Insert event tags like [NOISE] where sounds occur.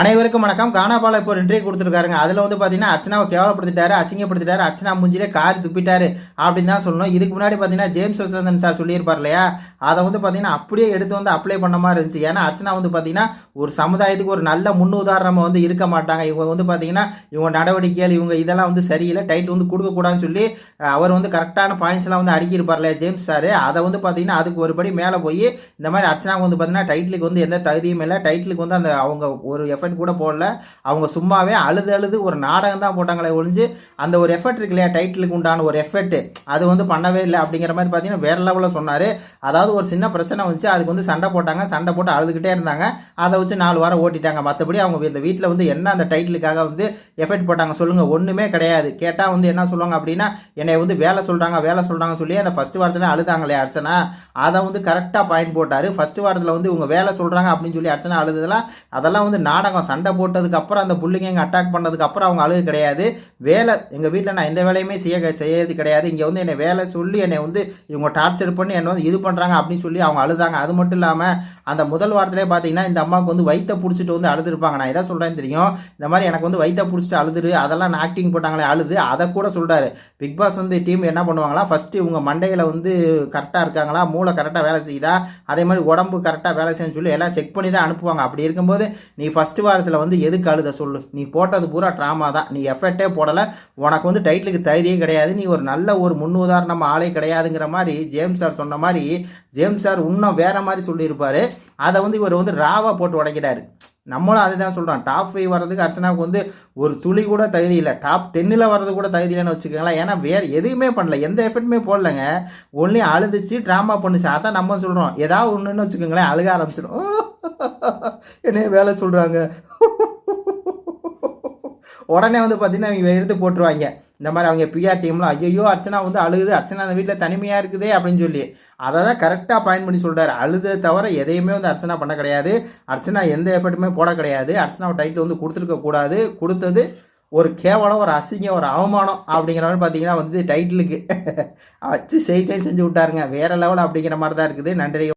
அனைவருக்கும் வணக்கம். கானாபால இப்போ இன்டர்வியூ கொடுத்துருக்காருங்க. அதில் வந்து பார்த்தீங்கன்னா அர்ச்சனாவை கேவலப்படுத்திட்டாரு அசிங்கப்படுத்திட்டாரு அர்ச்சனா மூஞ்சிலே காரி துப்பிட்டாரு அப்படின்னு தான் சொல்லணும். இதுக்கு முன்னாடி பார்த்தீங்கன்னா ஜேம்ஸ் வசந்தன் சார் சொல்லியிருப்பார் இல்லையா? அதை வந்து பார்த்தீங்கன்னா அப்படியே எடுத்து வந்து அப்ளை பண்ண மாதிரி இருந்துச்சு. ஏன்னா அர்ச்சனா வந்து பார்த்தீங்கன்னா ஒரு சமுதாயத்துக்கு ஒரு நல்ல முன்னுதாரணமாக வந்து இருக்க மாட்டாங்க. இவங்க வந்து பார்த்தீங்கன்னா இவங்க நடவடிக்கைகள் இவங்க இதெல்லாம் வந்து சரியில்லை. டைட்டில் வந்து கொடுக்கக்கூடாதுன்னு சொல்லி அவர் வந்து கரெக்டான பாயிண்ட்ஸ்லாம் வந்து அடுக்கியிருப்பார் இல்லையா ஜேம்ஸ் சார் அதை வந்து பார்த்தீங்கன்னா அதுக்கு ஒருபடி மேலே போய் இந்த மாதிரி அர்ச்சனாவுக்கு வந்து பார்த்தீங்கன்னா டைட்டிலுக்கு வந்து எந்த தகுதியும் இல்லை. டைட்டிலுக்கு வந்து அந்த அவங்க ஒரு எஃபர்ட் கூட போடல. அவங்க சும்மாவே அழுது அழுது ஒரு நாடகம் தான் போட்டாங்களே ஒழிஞ்சு அந்த ஒரு எஃபர்ட் இருக்கு இல்லையா டைட்டிலுக்கு உண்டான ஒரு எஃபர்ட் அது வந்து பண்ணவே இல்லை அப்படிங்கிற மாதிரி பார்த்தீங்கன்னா வேற லெவலில் சொன்னார். அதாவது ஒரு சின்ன பிரச்சனை வந்துச்சு அதுக்கு வந்து சண்டை போட்டாங்க சண்டை போட்டு அழுதுகிட்டே இருந்தாங்க. அதை வச்சு நாலு வாரம் ஓட்டிட்டாங்க. மற்றபடி அவங்க இந்த வீட்டில் வந்து என்ன அந்த டைட்டிலுக்காக வந்து எஃபர்ட் போட்டாங்க சொல்லுங்க ஒன்றுமே கிடையாது. கேட்டால் வந்து என்ன சொல்லுவாங்க அப்படின்னா என்னை வந்து வேலை சொல்கிறாங்க வேலை சொல்கிறாங்க சொல்லி அந்த ஃபர்ஸ்ட் வாரத்தில் அழுதாங்களே அர்ச்சனா. அதை வந்து கரெக்டாக பாயிண்ட் போட்டார். ஃபர்ஸ்ட் வாரத்தில் வந்து இவங்க வேலை சொல்கிறாங்க அப்படின்னு சொல்லி அர்ச்சனா அழுதுதெல்லாம் அதெல்லாம் வந்து நாடகம் சண்டை போட்டதுக்கு அப்புறம் அந்த புள்ளிங்க இங்கே அட்டாக் பண்ணதுக்கு அப்புறம் அவங்க அழுகு கிடையாது. வேலை எங்கள் வீட்டில் நான் எந்த வேலையுமே செய்ய செய்யறது கிடையாது. இங்கே வந்து என்னை வேலை சொல்லி என்னை வந்து இவங்க டார்ச்சர் பண்ணி என்னை வந்து இது பண்ணுறாங்க அப்படின்னு சொல்லி அவங்க அழுதாங்க. அது மட்டும் இல்லாமல் அந்த முதல் வாரத்திலே பார்த்தீங்கன்னா இந்த அம்மாவுக்கு வந்து வயிற்ற பிடிச்சிட்டு வந்து அழுதுருப்பாங்க. நான் எதை சொல்கிறேன்னு தெரியும்? இந்த மாதிரி எனக்கு வந்து வயிற்ற பிடிச்சிட்டு அழுதுரு அதெல்லாம் நான் ஆக்டிங் போட்டாங்களே அழுது அதை கூட சொல்கிறாரு பிக் பாஸ் வந்து டீம் என்ன பண்ணுவாங்களா ஃபஸ்ட்டு இவங்க மண்டையில் வந்து கரெக்டாக இருக்காங்களா மூளை கரெக்டாக வேலை செய்யுதா அதே மாதிரி உடம்பு கரெக்டாக வேலை செய்யணும்னு சொல்லி எல்லாம் செக் பண்ணி தான் அனுப்புவாங்க. அப்படி இருக்கும்போது நீ ஃபஸ்ட்டு வாரத்தில் வந்து எதுக்கு அழுத சொல்லு? நீ போட்டது பூரா ட்ராமா தான். நீ எஃபர்ட்டே போடலை. உனக்கு வந்து டைட்டிலுக்கு தைரியம் கிடையாது. நீ ஒரு நல்ல ஒரு முன்னுதாரணம் ஆளே கிடையாதுங்கிற மாதிரி ஜேம்ஸ் சார் சொன்ன மாதிரி ஜேம்ஸ் சார் இன்னும் வேற மாதிரி சொல்லியிருப்பார். அதை வந்து இவர் வந்து ராவாக போட்டு உடைக்கிறாரு. நம்மளும் அதுதான் சொல்கிறோம் டாப் ஃபைவ் வர்றதுக்கு அர்ச்சனாவுக்கு வந்து ஒரு துளி கூட தகுதி இல்லை. டாப் டென்னில் வர்றது கூட தகுதி இல்லைன்னு வச்சுக்கோங்களேன். ஏன்னா வேறு எதுவுமே பண்ணல. எந்த எஃபெக்ட்டுமே போடலைங்க. ஒன்லி அழுதுச்சு ட்ராமா பண்ணுச்சு. அதான் நம்ம சொல்கிறோம் ஏதாவது ஒன்றுன்னு வச்சுக்கோங்களேன். அழுக ஆரம்பிச்சிடும் [LAUGHS] என்னைய வேலை சொல்கிறாங்க [LAUGHS] உடனே வந்து பார்த்தீங்கன்னா அவங்க எடுத்து போட்டுருவாங்க. இந்த மாதிரி அவங்க பிஆர் டீம்லாம் ஐயோ அர்ச்சனா வந்து அழுகுது. அர்ச்சனா அந்த வீட்டில் தனிமையாக இருக்குதே அப்படின்னு சொல்லி. அதை தான் கரெக்டாக பாயிண்ட் பண்ணி சொல்கிறார் அழுத தவிர எதையுமே வந்து அர்ச்சனா பண்ண கிடையாது. அர்ச்சனா எந்த எஃபர்ட்டுமே போட கிடையாது. அர்ச்சனா டைட்டில் வந்து கொடுத்துருக்க கூடாது. கொடுத்தது ஒரு கேவலம் ஒரு அசிங்கம் ஒரு அவமானம் அப்படிங்கிற மாதிரி பார்த்தீங்கன்னா வந்து டைட்டிலுக்கு வச்சு செய் செய் செஞ்சு விட்டாருங்க. வேற லெவல் அப்படிங்கிற மாதிரி தான் இருக்குது. நன்றி